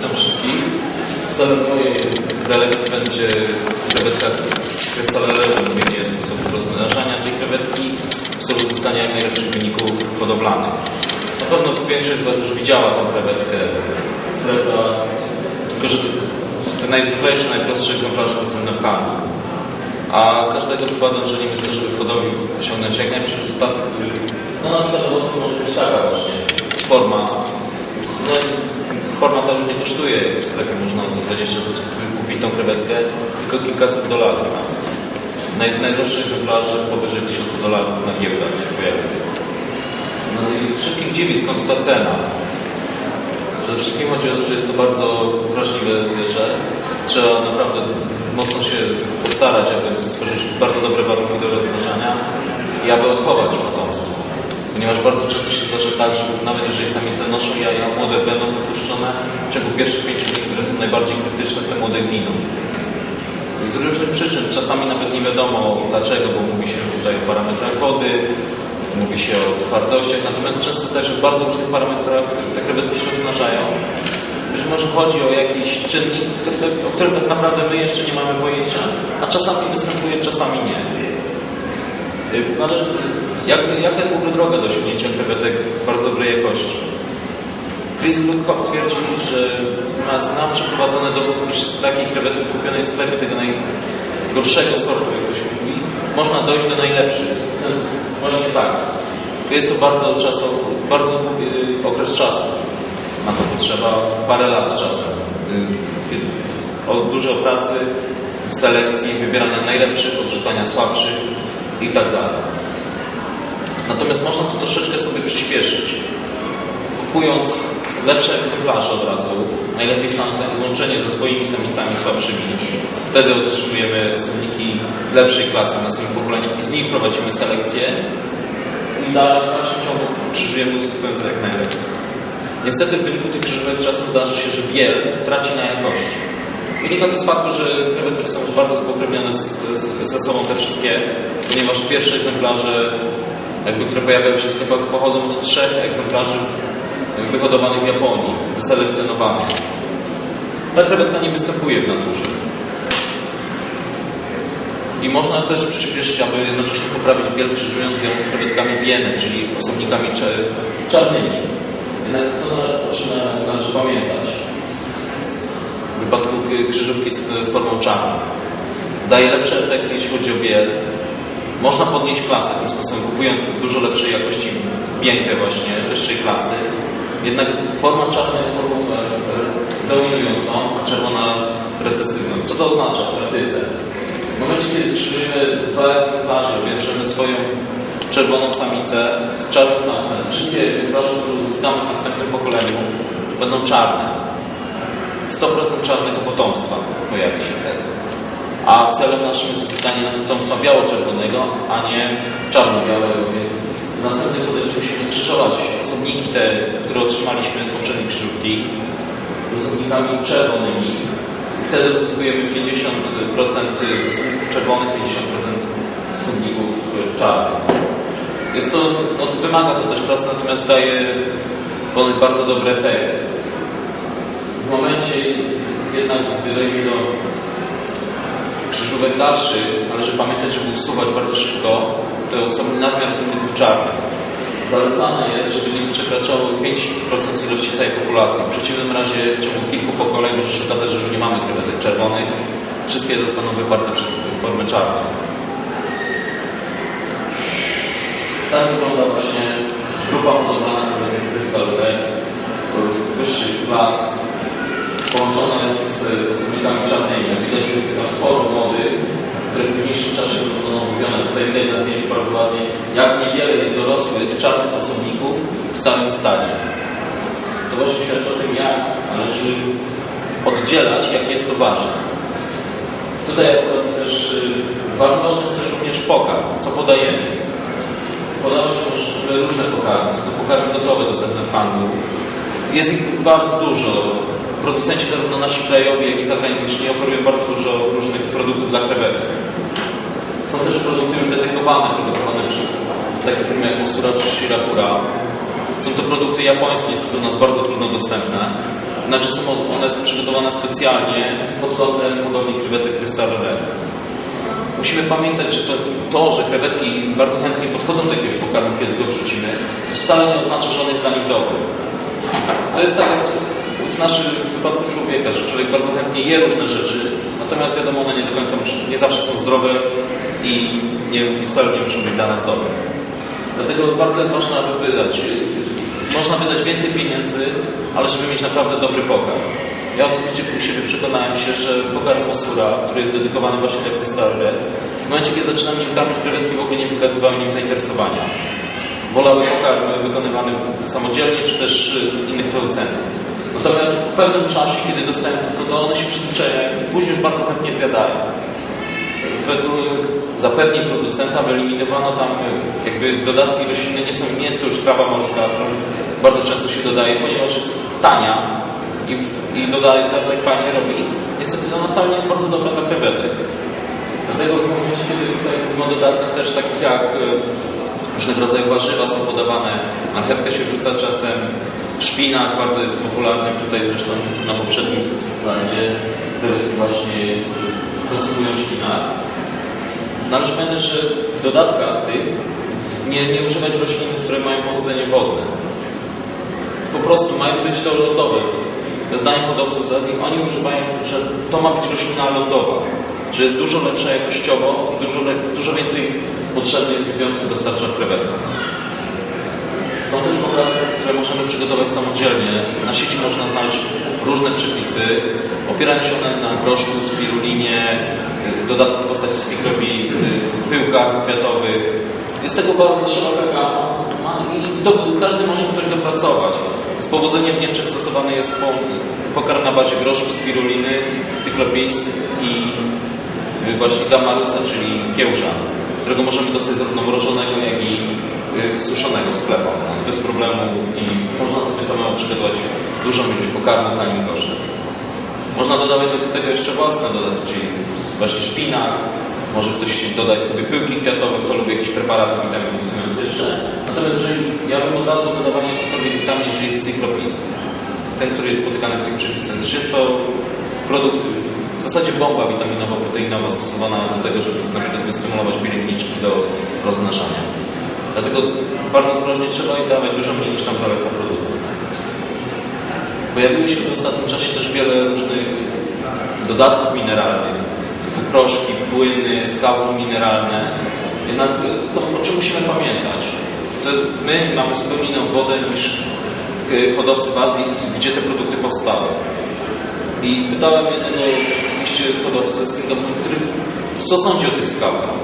Witam wszystkich. Celem mojej prelekcji będzie krewetka krystalowego, odmienienie sposobu rozmnażania tej krewetki w celu uzyskania jak najlepszych wyników hodowlanych. Na pewno większość z Was już widziała tą krewetkę srebra, tylko że te najzwyklejsze, najprostsze egzemplarze dostępne w handlu. A każdego chyba dążeniem jest to, żeby w hodowli osiągnąć jak najlepsze rezultaty, które no na przykład owoce może być taka właśnie forma. No, forma ta już nie kosztuje w sklepie, można za 20 zł kupić tą krewetkę, tylko kilkaset dolarów. Naj, najdroższe egzemplarze powyżej 1000 dolarów na giełdach się pojawiają. No i wszystkich dziwi skąd ta cena. Przede wszystkim chodzi o to, że jest to bardzo wrażliwe zwierzę. Trzeba naprawdę mocno się postarać, aby stworzyć bardzo dobre warunki do rozmnażania i aby odchować potomstwo. Ponieważ bardzo często się zdarza tak, że nawet jeżeli samice noszą jaja, młode będą wypuszczone, w ciągu pierwszych pięciu dni, które są najbardziej krytyczne, te młode giną. Z różnych przyczyn, czasami nawet nie wiadomo dlaczego, bo mówi się tutaj o parametrach wody, mówi się o twardościach, natomiast często jest tak, że w bardzo różnych parametrach te krewetki się rozmnażają. Być może chodzi o jakiś czynnik, o którym tak naprawdę my jeszcze nie mamy pojęcia, a czasami występuje, czasami nie. Y, jak, jaka jest w ogóle droga do osiągnięcia krewetek bardzo dobrej jakości? Chris Woodcock twierdzi, że ma znam przeprowadzony dowód, iż z takiej krewetki kupionej w sklepie tego najgorszego sortu, jak to się mówi, można dojść do najlepszych. Właśnie tak. Jest to bardzo, czasu, bardzo długi y, okres czasu. Na to potrzeba parę lat czasem. Y, dużo pracy, selekcji, wybierania najlepszych, odrzucania słabszych i tak dalej. Natomiast można to troszeczkę sobie przyspieszyć. Kupując lepsze egzemplarze od razu, najlepiej samce łączenie ze swoimi samicami słabszymi. Wtedy otrzymujemy osobniki lepszej klasy na swoim pokoleniu i z nich prowadzimy selekcję i dalej w dalszym ciągu krzyżujemy uzyskując jak najlepiej. Niestety w wyniku tych krzyżówek czasem zdarza się, że biel traci na jakości. Wynika to z faktu, że krewetki są bardzo spokrewnione z, z, ze sobą te wszystkie, ponieważ pierwsze egzemplarze, jakby, które pojawiają się w sklepach, pochodzą od trzech egzemplarzy wyhodowanych w Japonii, wyselekcjonowanych. Ta krewetka nie występuje w naturze. I można też przyspieszyć, aby jednocześnie poprawić biel, krzyżując ją z krewetkami bieny, czyli osobnikami czarnymi. Jednak co należy należy pamiętać? K- krzyżówki z e, formą czarną. Daje lepsze efekty, jeśli chodzi o biel. Można podnieść klasę tym sposobem, kupując dużo lepszej jakości bienkę właśnie, wyższej klasy. Jednak forma czarna jest formą e, e, dominującą, a czerwona recesywną. Co to oznacza w praktyce? W momencie, kiedy skrzyżujemy dwa egzemplarze, bierzemy swoją czerwoną samicę z czarnym samcem, wszystkie egzemplarze, które uzyskamy w następnym pokoleniu, będą czarne. 100% czarnego potomstwa pojawi się wtedy. A celem naszym jest uzyskanie potomstwa biało-czerwonego, a nie czarno-białego, więc w następnym podejściu musimy skrzyżować osobniki te, które otrzymaliśmy z poprzedniej krzyżówki, z osobnikami czerwonymi. Wtedy uzyskujemy 50% osobników czerwonych, 50% osobników czarnych. Jest to, no, wymaga to też pracy, natomiast daje bardzo dobry efekt. W momencie jednak, gdy dojdzie do krzyżówek dalszych, należy pamiętać, żeby usuwać bardzo szybko te osoby, nadmiar osobników czarnych. Zalecane jest, żeby nie przekraczało 5% ilości całej populacji. W przeciwnym razie w ciągu kilku pokoleń może się okazać, że już nie mamy krewetek czerwonych. Wszystkie zostaną wyparte przez formę czarną. Tak wygląda właśnie grupa hodowlana krewetek krystalowej wyższych klas połączona jest z osobnikami czarnymi. Jak widać jest tam sporo młody, które w późniejszym czasie zostaną mówione. Tutaj widać na zdjęciu bardzo ładnie, jak niewiele jest dorosłych czarnych osobników w całym stadzie. To właśnie świadczy o tym, jak należy oddzielać, jak jest to ważne. Tutaj akurat też y, bardzo ważny jest też również pokarm, co podajemy. Podawać różne pokarmy, są to pokarmy gotowe, dostępne w handlu. Jest ich bardzo dużo. Producenci zarówno nasi krajowi, jak i zagraniczni oferują bardzo dużo różnych produktów dla krewetek. Są też produkty już dedykowane, produkowane przez takie firmy jak Mosura czy Shirakura. Są to produkty japońskie, to u nas bardzo trudno dostępne. Znaczy są one przygotowane specjalnie pod kątem hodowli krewetek Crystal Red. Musimy pamiętać, że to, to, że krewetki bardzo chętnie podchodzą do jakiegoś pokarmu, kiedy go wrzucimy, wcale nie oznacza, że on jest dla nich dobry. To jest tak jak w naszym w wypadku człowieka, że człowiek bardzo chętnie je różne rzeczy, natomiast wiadomo, one nie do końca nie zawsze są zdrowe i nie, wcale nie muszą być dla nas dobre. Dlatego bardzo jest ważne, aby wydać. Można wydać więcej pieniędzy, ale żeby mieć naprawdę dobry pokarm. Ja osobiście u siebie przekonałem się, że pokarm Osura, który jest dedykowany właśnie dla Crystal Red, w momencie, kiedy zaczynam nim karmić, krewetki w ogóle nie wykazywały nim zainteresowania. Wolały pokarmy wykonywane samodzielnie, czy też y, innych producentów. Natomiast po pewnym czasie, kiedy dostają tylko to, one się przyzwyczajają i później już bardzo chętnie zjadają. Według zapewnień producenta wyeliminowano tam y, jakby dodatki roślinne, nie, są, nie jest to już trawa morska, którą bardzo często się dodaje, ponieważ jest tania i, i dodaje, tak, tak fajnie robi. Niestety ona wcale nie jest bardzo dobra dla krewetek. Dlatego w momencie, kiedy tutaj mówimy o dodatkach też takich jak y, różnego rodzaju warzywa są podawane, marchewkę się wrzuca czasem, szpinak bardzo jest popularny, tutaj zresztą na poprzednim slajdzie właśnie konsumują szpinak. Należy pamiętać, że w dodatkach tych nie, nie używać roślin, które mają pochodzenie wodne. Po prostu mają być to lądowe. Zdaniem hodowców z Azji, oni używają, że to ma być roślina lądowa, że jest dużo lepsza jakościowo i dużo, dużo więcej potrzebnych związków dostarcza krewetka. Które możemy przygotować samodzielnie. Na sieci można znaleźć różne przepisy. Opierają się one na groszku, spirulinie, y, dodatku w postaci cyklopis, y, pyłkach kwiatowych. Jest tego bardzo szeroka gama ma- i do, każdy może coś dopracować. Z powodzeniem w Niemczech stosowany jest po- pokarm na bazie groszku, spiruliny, cyklopis i y, właśnie gamarusa, czyli kiełża, którego możemy dostać zarówno mrożonego, jak i suszonego w sklepach no, bez problemu i można sobie samemu przygotować dużą ilość pokarmu tanim kosztem. Można dodawać do tego jeszcze własne dodatki, czyli właśnie szpinak, może ktoś dodać sobie pyłki kwiatowe, w to lubi jakieś preparaty witaminizujące jeszcze. Natomiast jeżeli ja bym odradzał dodawanie jakichkolwiek witamin, jeżeli jest cyklopis, ten, który jest spotykany w tych przepisach, jest to produkt, w zasadzie bomba witaminowo-proteinowa stosowana do tego, żeby na przykład wystymulować pielęgniczki do rozmnażania. Dlatego bardzo ostrożnie trzeba ich dawać dużo mniej niż tam zaleca produkcja. Pojawiło się w ostatnim czasie też wiele różnych dodatków mineralnych, typu proszki, płyny, skałki mineralne. Jednak y, co, o czym musimy pamiętać? To my mamy zupełnie inną wodę niż y, hodowcy w Azji, gdzie te produkty powstały. I pytałem jednego osobiście hodowcę z Singapuru, który co sądzi o tych skałkach.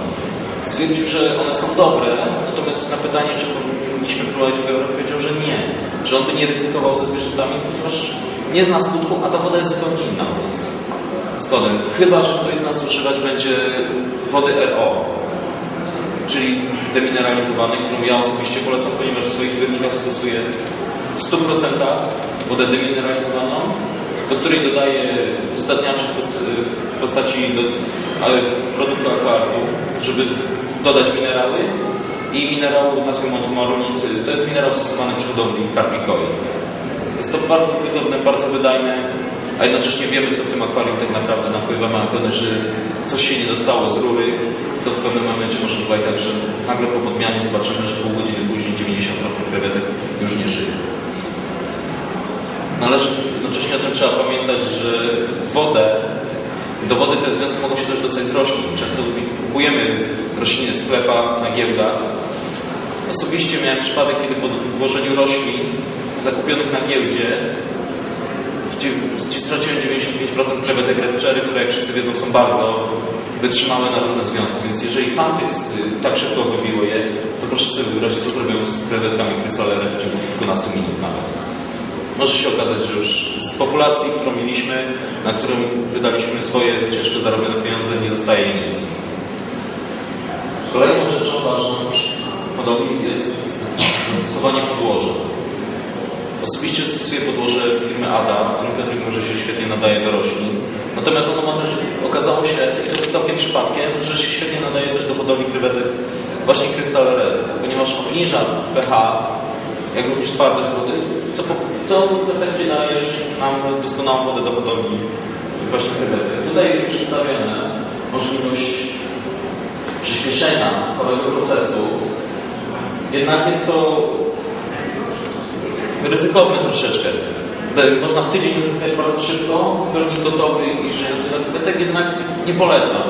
Stwierdził, że one są dobre, natomiast na pytanie, czy powinniśmy prowadzić w Europie, powiedział, że nie. Że on by nie ryzykował ze zwierzętami, ponieważ nie zna skutku, a ta woda jest zupełnie inna u. Chyba, że ktoś z nas używać będzie wody RO, czyli demineralizowanej, którą ja osobiście polecam, ponieważ w swoich zbiornikach stosuję w 100% wodę demineralizowaną, do której dodaję uzdatniaczy w post- w postaci do, ale produktu aquartu, żeby dodać minerały i minerał nazwijmy moronit. To jest minerał stosowany przy hodowli karpikowej. Jest to bardzo wygodne, bardzo wydajne, a jednocześnie wiemy, co w tym akwarium tak naprawdę napływa. Mamy pewność, że coś się nie dostało z rury, co w pewnym momencie może bywać tak, że nagle po podmianie zobaczymy, że pół godziny później 90% krewetek już nie żyje. Należy jednocześnie o tym trzeba pamiętać, że wodę, do wody te związki mogą się też dostać z roślin. Często kupujemy rośliny w sklepach, na giełdach. Osobiście miałem przypadek, kiedy po włożeniu roślin zakupionych na giełdzie gdzie, straciłem 95% krewetek red cherry, które jak wszyscy wiedzą są bardzo wytrzymałe na różne związki, więc jeżeli Pan tych s- tak szybko wybiło je, to proszę sobie wyobrazić, co zrobią z krewetkami Crystal Red w ciągu kilkunastu minut nawet. Może się okazać, że już z populacji, którą mieliśmy, na którą wydaliśmy swoje ciężko zarobione pieniądze, nie zostaje nic. Kolejną rzeczą ważną hodowli jest zastosowanie podłoża. Osobiście stosuję podłoże firmy ADA, którym Piotrek może się świetnie nadaje do roślin. Natomiast ono też, okazało się, i to całkiem przypadkiem, że się świetnie nadaje też do hodowli krewetek właśnie Crystal Red, ponieważ obniża pH jak również twardość wody, co, co w efekcie daje nam doskonałą wodę do hodowli właśnie krewetek. Tutaj jest przedstawiona możliwość przyspieszenia całego procesu. Jednak jest to ryzykowne troszeczkę. Można w tydzień uzyskać bardzo szybko zbiornik gotowy i żyjący na krewetek, jednak nie polecam.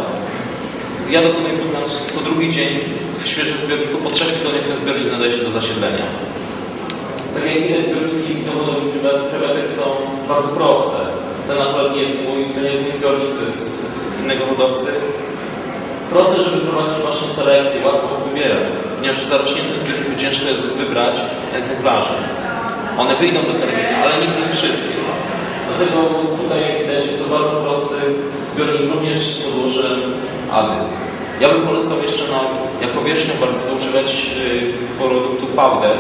Ja dokonuję pomiarów co drugi dzień w świeżym zbiorniku. Po trzech tygodniach ten zbiornik nadaje się do zasiedlenia. Tak jak inne zbiorniki do hodowli krewet- krewetek są bardzo proste. Ten akurat nie jest mój, to nie jest mój zbiornik, to jest innego hodowcy. Proste, żeby prowadzić właśnie selekcję, łatwo wybierać, ponieważ w zarośniętym zbiorniku ciężko jest wybrać egzemplarze. One wyjdą do karmienia, ale nigdy wszystkie. Dlatego tutaj, jak widać, jest to bardzo prosty zbiornik, również z podłożem Ady. Ja bym polecał jeszcze na, jako wierzchnią warstwę używać y, produktu powder,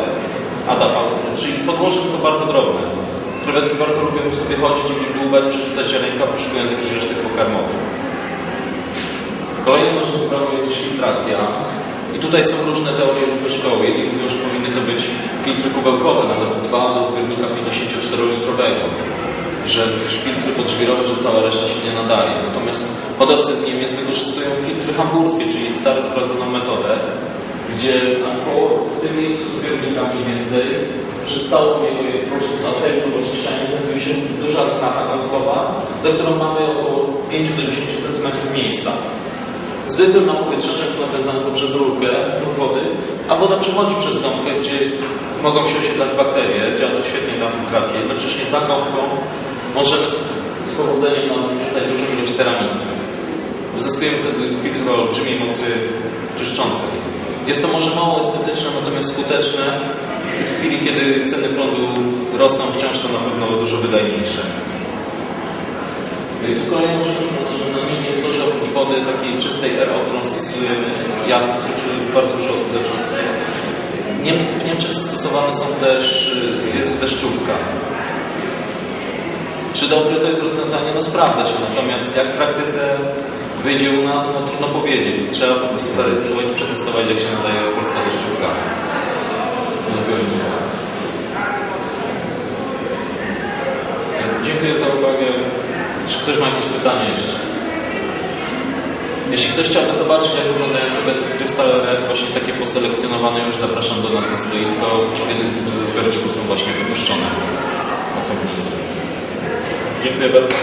Ada powder, czyli podłoże tylko bardzo drobne. Krewetki bardzo lubią sobie chodzić i dłubać, przerzucać ziarenka, poszukując jakichś resztek pokarmowych. Kolejną ważną sprawą jest filtracja. I tutaj są różne teorie, różne szkoły. Jedni mówią, że powinny to być filtry kubełkowe, nawet dwa do zbiornika 54-litrowego. Że filtry podżwirowe, że cała reszta się nie nadaje. Natomiast hodowcy z Niemiec wykorzystują filtry hamburskie, czyli stare, sprawdzoną metodę, gdzie około w tym miejscu zbiornika mniej więcej przez całą jego na całym poczyszczaniu znajduje się duża knata gąbkowa, za którą mamy około 5 do 10 cm miejsca. Zwykłym napowietrzaczem są napędzane poprzez rurkę lub wody, a woda przechodzi przez gąbkę, gdzie mogą się osiedlać bakterie. Działa to świetnie na filtrację. Jednocześnie za gąbką możemy z, z powodzeniem nam wrzucać dużą ilość ceramiki. Uzyskujemy wtedy filtr o olbrzymiej mocy czyszczącej. Jest to może mało estetyczne, natomiast skuteczne w chwili, kiedy ceny prądu rosną wciąż, to na pewno dużo wydajniejsze. Tu kolejną rzeczą, należy nadmienić jest to, że oprócz wody takiej czystej RO, którą stosujemy, ja stosuję, czy bardzo dużo osób zaczyna stosować. W Niemczech stosowane są też, y, jest deszczówka. Czy dobre to jest rozwiązanie? No sprawdza się, natomiast jak w praktyce wyjdzie u nas, no trudno powiedzieć. Trzeba po prostu zaryzykować, przetestować, jak się nadaje polska deszczówka. Zbiornika. Dziękuję za uwagę. Czy ktoś ma jakieś pytania jeszcze? Jeśli ktoś chciałby zobaczyć, jak wyglądają krewetki Crystal Red, właśnie takie poselekcjonowane, już zapraszam do nas na stoisko. Jeden ze zbiorników są właśnie wypuszczone osobniki. Dziękuję bardzo.